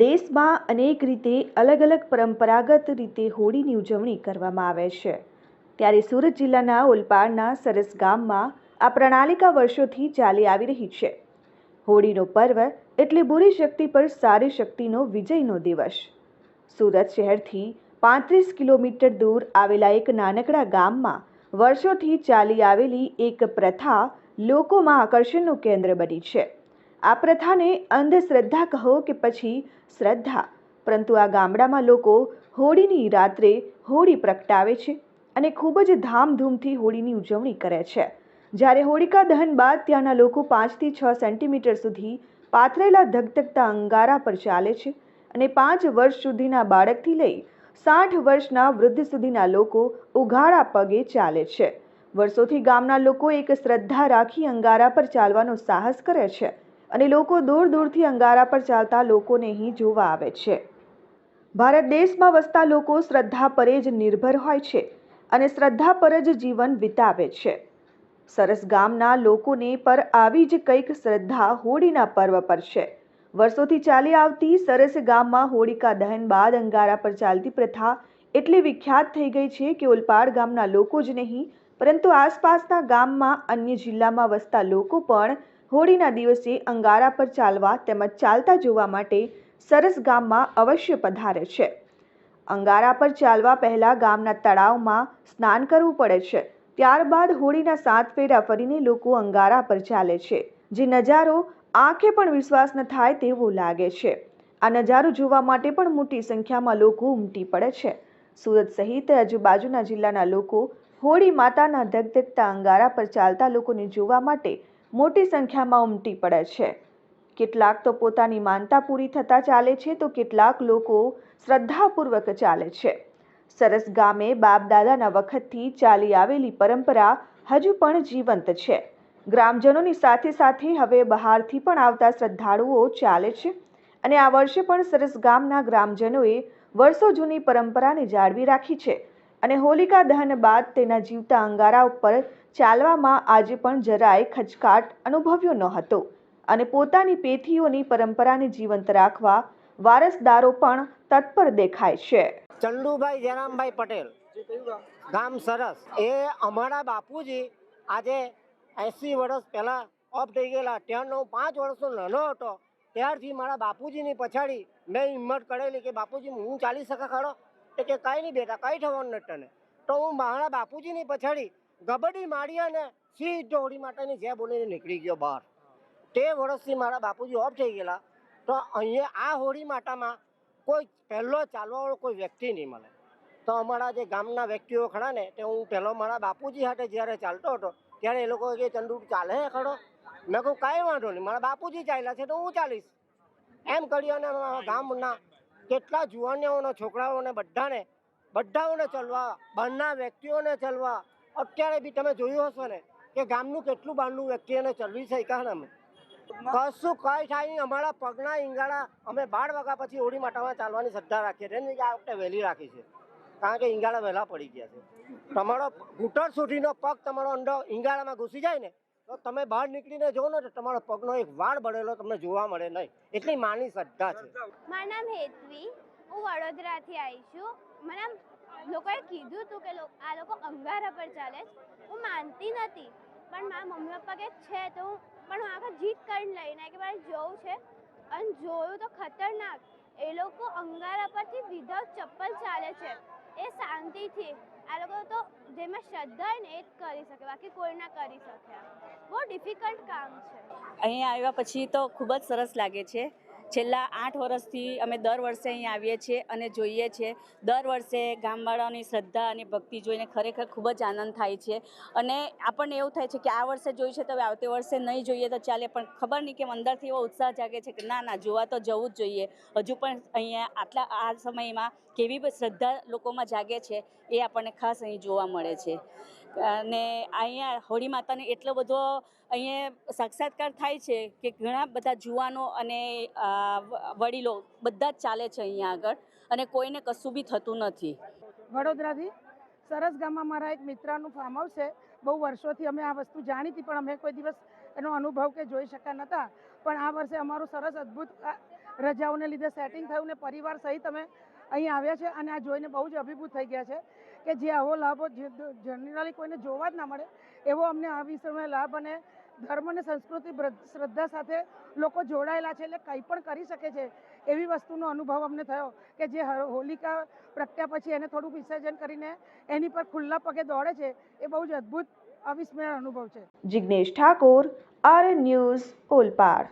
દેશમાં અનેક રીતે અલગ અલગ પરંપરાગત રીતે હોળીની ઉજવણી કરવામાં આવે છે. ત્યારે સુરત જિલ્લાના ઓલપાડના સરસ ગામમાં આ પ્રણાલિકા વર્ષોથી ચાલી આવી રહી છે. હોળીનો પર્વ એટલે બુરી શક્તિ પર સારી શક્તિનો વિજયનો દિવસ. સુરત શહેરથી પાંત્રીસ કિલોમીટર દૂર આવેલા એક નાનકડા ગામમાં વર્ષોથી ચાલી આવેલી એક પ્રથા લોકોમાં આકર્ષણનું કેન્દ્ર બની છે. આ પ્રથાને અંધશ્રદ્ધા કહો કે પછી શ્રદ્ધા. પરંતુ આ ગામડામાં લોકો હોળીની રાત્રે હોળી પ્રગટાવે છે અને ખૂબ જ ધામધૂમથી હોળીની ઉજવણી કરે છે. જ્યારે હોળિકા દહન બાદ ત્યાંના લોકો પાંચથી છ સેન્ટીમીટર સુધી પાથરેલા ધગધગતા અંગારા પર ચાલે છે અને પાંચ વર્ષ સુધીના બાળકથી લઈ સાઠ વર્ષના વૃદ્ધ સુધીના લોકો ઉઘાડા પગે ચાલે છે. વર્ષોથી ગામના લોકો એક શ્રદ્ધા રાખી અંગારા પર ચાલવાનો સાહસ કરે છે. અને લોકો દૂર દૂરથી અંગારા પર ચાલતા લોકોને અહીં જોવા આવે છે. ભારત દેશમાં વસતા લોકો શ્રદ્ધા પર જ નિર્ભર હોય છે અને શ્રદ્ધા પર જ જીવન વિતાવે છે. સરસ ગામના લોકોને પર આવી જ કંઈક શ્રદ્ધા હોળીના પર્વ પર છે. વર્ષોથી ચાલી આવતી સરસ ગામમાં હોળિકા દહન બાદ અંગારા પર ચાલતી પ્રથા એટલી વિખ્યાત થઈ ગઈ છે કે ઓલપાડ ગામના લોકો જ નહીં, પરંતુ આસપાસના ગામમાં અન્ય જિલ્લામાં વસતા લોકો પણ હોળીના દિવસે અંગારા પર ચાલવા તેમજ ચાલતા જોવા માટે સરસ ગામમાં અવશ્ય પધારે છે. અંગારા પર ચાલવા પહેલાં ગામના તળાવમાં સ્નાન કરવું પડે છે. ત્યારબાદ હોળીના સાત ફેરા ફરીને લોકો અંગારા પર ચાલે છે, જે નજારો આંખે પણ વિશ્વાસ ન થાય તેવો લાગે છે. આ નજારો જોવા માટે પણ મોટી સંખ્યામાં લોકો ઉમટી પડે છે. સુરત સહિત આજુબાજુના જિલ્લાના લોકો હોળી માતાના ધગધગતા અંગારા પર ચાલતા લોકોને જોવા માટે મોટી સંખ્યામાં ઉમટી પડે છે. કેટલાક તો પોતાની માનતા પૂરી થતાં ચાલે છે, તો કેટલાક લોકો શ્રદ્ધાપૂર્વક ચાલે છે. સરસ ગામે બાપ દાદાના વખતથી ચાલી આવેલી પરંપરા હજુ પણ જીવંત છે. ગ્રામજનોની સાથે સાથે હવે બહારથી પણ આવતા શ્રદ્ધાળુઓ ચાલે છે અને આ વર્ષે પણ સરસ ગામના ગ્રામજનોએ વર્ષો જૂની પરંપરાને જાળવી રાખી છે અને હોલિકા દહન બાદ તેના જીવતા અંગારા ઉપર ચાલવામાં આજે પણ જરાય ખચકાટ અનુભવ્યો ન હતો અને પોતાની પેથીઓની પરંપરાને જીવંત રાખવા વારસદારો પણ તત્પર દેખાય છે. ચંદુભાઈ જયરામભાઈ પટેલ, ગામ સરસ. એ અમારા બાપુજી આજે એંસી વર્ષ પહેલાં ઓફ થઈ ગયેલા. ત્યારનો હું પાંચ વર્ષનો નાનો હતો. ત્યારથી મારા બાપુજીની પછાડી મેં હિંમત કરેલી કે, બાપુજી, હું ચાલી શકા ખરો કે, કાંઈ નહીં બેટા, કાંઈ થવાનું નથી તને. તો હું મારા બાપુજીની પછાડી કબડ્ડી મારી અને સીધો હોળી માટેની જે બોલીને નીકળી ગયો બહાર. તે વર્ષથી મારા બાપુજી ઓફ થઈ ગયેલા. તો અહીંયા આ હોળી માટામાં કોઈ પહેલો ચાલવાવાળો કોઈ વ્યક્તિ નહીં મળે. તો અમારા જે ગામના વ્યક્તિઓ ખરા ને, તે હું પહેલો મારા બાપુજી સાથે જ્યારે ચાલતો હતો, ત્યારે એ લોકો કે, ચંદુ ચાલે હે ખરો મેં કહું, કાંઈ વાંધો નહીં, મારા બાપુજી ચાલ્યા છે તો હું ચાલીશ. એમ કરી અને ગામના કેટલા જુવાનીઓના, છોકરાઓને બધાને, બધાઓને ચલવા, બહારના વ્યક્તિઓને ચલવા અત્યારે બી તમે જોયું હશો ને કે ગામનું કેટલું બારનું વ્યક્તિઓને ચલવી ને અમે. કશું કઈ થાય અમારા પગના ઈંગાડા અમે બાર વાગ્યા પછી હોળી માટામાં ચાલવાની શ્રદ્ધા રાખીએ છીએ. આ વખતે વહેલી રાખી છે. કારણ કે ઈંગાડા વહેલા પડી ગયા છે. તમારો ઘૂંટણ સુધીનો પગ તમારો અંદર ઈંગાડામાં ઘૂસી જાય ને, તો તમે બહાર નીકળીને જોવો ને તો તમારો પગનો એક વાળ બળેલો તમને જોવા મળે નહીં. એટલી માની શ્રદ્ધા છે. મારું નામ હેતવી. હું વડોદરાથી આવી છું. મને લોકોએ કીધું હતું કે આ લોકો અંગારા પર ચાલે છે. હું માનતી નથી, પણ મારા મમ્મી પપ્પા કે છે તો હું પણ હું આખા જીત કરીને લઈને કે મારે જવું છે. અને જોયું તો ખતરનાક. એ લોકો અંગારા પરથી વિધાઉટ ચપ્પલ ચાલે છે. એ શાંતિથી. આ લોકો તો જેમાં શ્રદ્ધા ને એ જ કરી શકે, બાકી કોઈ ના કરી શકે. બહુ ડિફિકલ્ટ કામ છે. અહીંયા આવ્યા પછી તો ખૂબ જ સરસ લાગે છે. છેલ્લા આઠ વર્ષથી અમે દર વર્ષે અહીં આવીએ છીએ અને જોઈએ છીએ. દર વર્ષે ગામવાળાની શ્રદ્ધા અને ભક્તિ જોઈને ખરેખર ખૂબ જ આનંદ થાય છે. અને આપણને એવું થાય છે કે આ વર્ષે જોયું છે તો હવે આવતી વર્ષે નહીં જોઈએ તો ચાલે, પણ ખબર નહીં કેમ અંદરથી એવો ઉત્સાહ જાગે છે કે ના ના, જોવા તો જવું જ જોઈએ. હજુ પણ અહીંયા આટલા આ સમયમાં કેવી શ્રદ્ધા લોકોમાં જાગે છે એ આપણને ખાસ અહીં જોવા મળે છે. અને અહીંયા હોળી માતાને એટલો બધો અહીંયા સાક્ષાત્કાર થાય છે કે ઘણા બધા જુવાનો અને વડીલો બધા જ ચાલે છે અહીંયા આગળ અને કોઈને કશું બી થતું નથી. વડોદરાથી સરસ ગામમાં મારા એક મિત્રનું ફાર્મ હાઉસ છે. બહુ વર્ષોથી અમે આ વસ્તુ જાણી હતી, પણ અમે કોઈ દિવસ એનો અનુભવ કે જોઈ શક્યા નહોતા પણ આ વર્ષે અમારું સરસ અદ્ભુત રજાઓને લીધે સેટિંગ થયું ને પરિવાર સહિત અમે અહીં આવ્યા છે અને આ જોઈને બહુ જ અભિભૂત થઈ ગયા છે. કે જે આવો લાભો જનરલી કોઈને જોવા જ ના મળે, એવો અમને આ વિષયમાં લાભ અને ધર્મ અને સંસ્કૃતિ શ્રદ્ધા સાથે લોકો જોડાયેલા છે એટલે કંઈ પણ કરી શકે છે, એવી વસ્તુનો અનુભવ અમને થયો કે જે હોલિકા પ્રગટ્યા પછી એને થોડું વિસર્જન કરીને એની પર ખુલ્લા પગે દોડે છે, એ બહુ જ અદ્ભુત અવિસ્મરણીય અનુભવ છે. Jignesh Thakor R news, Olpad.